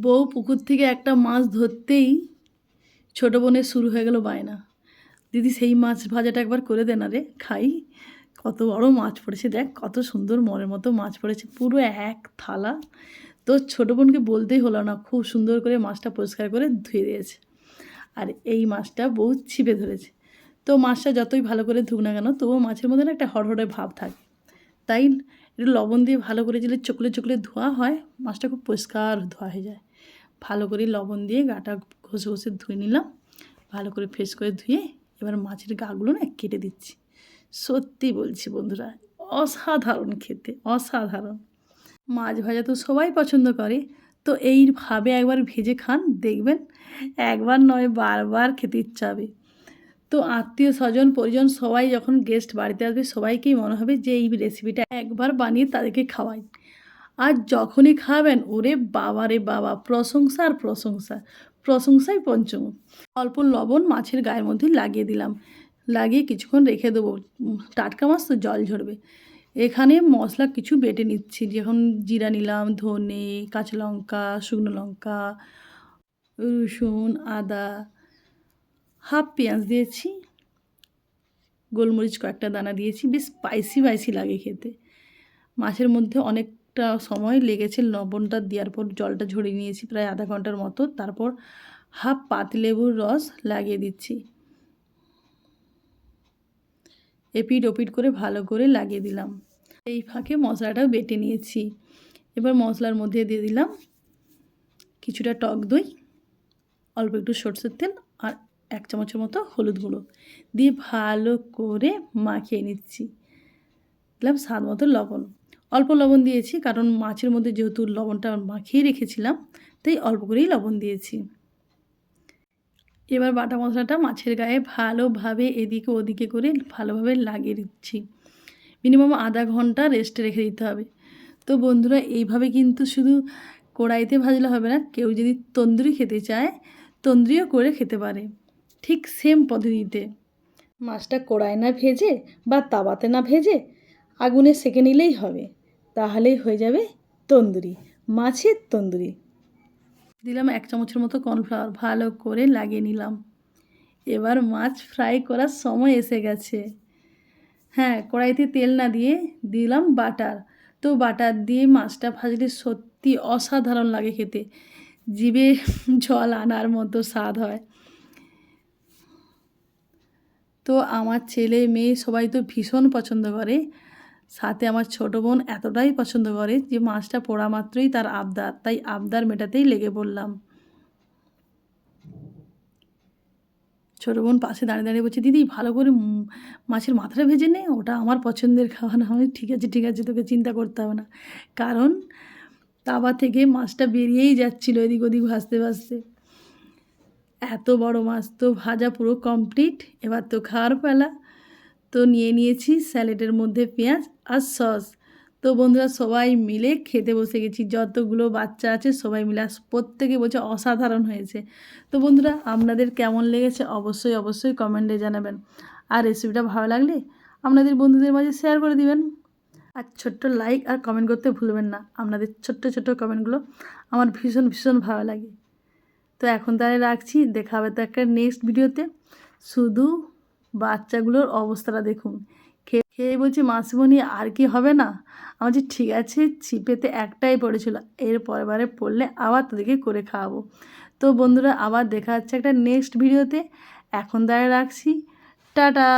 বউ পুকুর থেকে একটা মাছ ধরতেই ছোটো বোনের শুরু হয়ে গেল বায়না। দিদি সেই মাছ ভাজাটা একবার করে দে না রে, খাই। কত বড় মাছ পড়েছে, দেখ কত সুন্দর মনের মতো মাছ পড়েছে, পুরো এক থালা। তো ছোটো বোনকে বলতেই হলো না, খুব সুন্দর করে মাছটা পরিষ্কার করে ধুয়ে দিয়েছে। আর এই মাছটা বউ ছিপে ধরেছে। তো মাছটা যতই ভালো করে ধুক না কেন, তবুও মাছের মধ্যে একটা হড়হড়ে ভাব থাকে। তাই একটু লবণ দিয়ে ভালো করে যদি চকলে চকলে ধোয়া হয়, মাছটা খুব পরিষ্কার ধোয়া হয়ে যায়। ভালো করে লবণ দিয়ে গাটা ঘষে ঘষে ধুয়ে নিলাম। ভালো করে ফ্রেশ করে ধুয়ে এবার মাছের গাগুলো না কেটে দিচ্ছি। সত্যি বলছি বন্ধুরা, অসাধারণ খেতে, অসাধারণ। মাছ ভাজা তো সবাই পছন্দ করে, তো এইভাবে একবার ভেজে খান, দেখবেন একবার নয় বারবার খেতে ইচ্ছা হবে। তো আত্মীয় স্বজন, পরিজন সবাই যখন গেস্ট বাড়িতে আসবে, সবাইকেই মনে হবে যে এই রেসিপিটা একবার বানিয়ে তাদেরকে খাওয়াই। আর যখনই খাবেন, ওরে বাবা রে বাবা, প্রশংসা আর প্রশংসা, প্রশংসাই পঞ্চম। অল্প লবণ মাছের গায়ের মধ্যে লাগিয়ে দিলাম। লাগিয়ে কিছুক্ষণ রেখে দেবো। টাটকা মাছ তো জল ঝরবে। এখানে মশলা কিছু বেটে নিচ্ছি যখন জিরা নিলাম, ধনে, কাঁচা লঙ্কা, শুকনো লঙ্কা, রসুন, আদা হাফ পেঁয়াজ দিয়েছি, গোলমরিচ কয়েকটা দানা দিয়েছি, বেশ স্পাইসি স্পাইসি লাগে খেতে। মাছের মধ্যে অনেকটা সময় লেগেছে, লবণটা দেওয়ার পর জলটা ঝরিয়ে নিয়েছি প্রায় আধা ঘণ্টার মতো। তারপর হাফ পাতিলেবুর রস লাগিয়ে দিচ্ছি। এপিট ওপিট করে ভালো করে লাগিয়ে দিলাম। এই ফাঁকে মশলাটাও বেটে নিয়েছি। এবার মশলার মধ্যে দিয়ে দিলাম কিছুটা টক দই, অল্প একটু সরষের তেল এক চামচের মতো হলুদ গুঁড়ো। দিয়ে ভালো করে মাখিয়ে নিচ্ছি। দিলাম স্বাদ মতো লবণ। অল্প লবণ দিয়েছি কারণ মাছের মধ্যে যেহেতু লবণটা মাখিয়ে রেখেছিলাম, তাই অল্প করেই লবণ দিয়েছি। এবার বাটা মশলাটা মাছের গায়ে ভালোভাবে এদিকে ওদিকে করে ভালোভাবে লাগিয়ে দিচ্ছি। মিনিমাম আধা ঘণ্টা রেস্টে রেখে দিতে হবে। তো বন্ধুরা, এইভাবে কিন্তু শুধু কড়াইতে ভাজলে হবে না, কেউ যদি তন্দুরি খেতে চায়, তন্দুরিও করে খেতে পারে। ঠিক সেম পদ্ধতিতে। মাছটা কড়াই না ভেজে বা তাওয়াতে না ভেজে আগুনে সেকে নিলেই হবে। তাহলেই হয়ে যাবে তন্দুরি, মাছের তন্দুরি। দিলাম এক চামচের মতো কর্নফ্লাওয়ার, ভালো করে লাগিয়ে নিলাম। এবার মাছ ফ্রাই করার সময় এসে গেছে। হ্যাঁ কড়াইতে তেল না দিয়ে দিলাম বাটার। তো বাটার দিয়ে মাছটা ভাজলে সত্যি অসাধারণ লাগে খেতে। জিভে জল আনার মতো স্বাদ হয়। তো আমার ছেলে মেয়ে সবাই তো ভীষণ পছন্দ করে। সাথে আমার ছোটো বোন এতটাই পছন্দ করে যে মাছটা পোড়া মাত্রই তার আবদার, তাই আবদার মেটাতেই লেগে পড়লাম। ছোটো বোন পাশে দাঁড়িয়ে দাঁড়িয়ে বলছে, দিদি, ভালো করে মাছের মাথাটা ভেজে নে, ওটা আমার পছন্দের খাবার। হয় ঠিক আছে ঠিক আছে, তোকে চিন্তা করতে হবে না। কারণ তাওয়া থেকে মাছটা বেরিয়েই যাচ্ছিল এদিক ওদিক ভাসতে ভাসতে। এত বড় মাছ তো ভাজা পুরো কমপ্লিট এবার তো খাওয়ার পালা। তো নিয়ে নিয়েছি স্যালাডের মধ্যে পেঁয়াজ আর সস। তো বন্ধুরা, সবাই মিলে খেতে বসে গেছি। যতগুলো বাচ্চা আছে, সবাই মিলে প্রত্যেকে বলছে অসাধারণ হয়েছে। তো বন্ধুরা, আপনাদের কেমন লেগেছে অবশ্যই অবশ্যই কমেন্টে জানাবেন। আর রেসিপিটা ভালো লাগলে আপনাদের বন্ধুদের মাঝে শেয়ার করে দিবেন। আর ছোট্ট লাইক আর কমেন্ট করতে ভুলবেন না। আপনাদের ছোট্ট ছোট্ট কমেন্টগুলো আমার ভীষণ ভীষণ ভালো লাগে। তো এখন তাহলে রাখছি, দেখা হবে তো একটা নেক্সট ভিডিওতে শুধু বাচ্চাগুলোর অবস্থাটা দেখুন। খেয়ে খেয়ে বলছি, মাসিমণি, আর কি হবে না? আমার যে ঠিক আছে, ছিপেতে একটাই পড়েছিল, এর পরের বারে পড়লে আবার তাদেরকে করে খাওয়াবো। তো বন্ধুরা, আবার দেখা হচ্ছে একটা নেক্সট ভিডিওতে এখন দাঁড়িয়ে রাখছি। টাটা!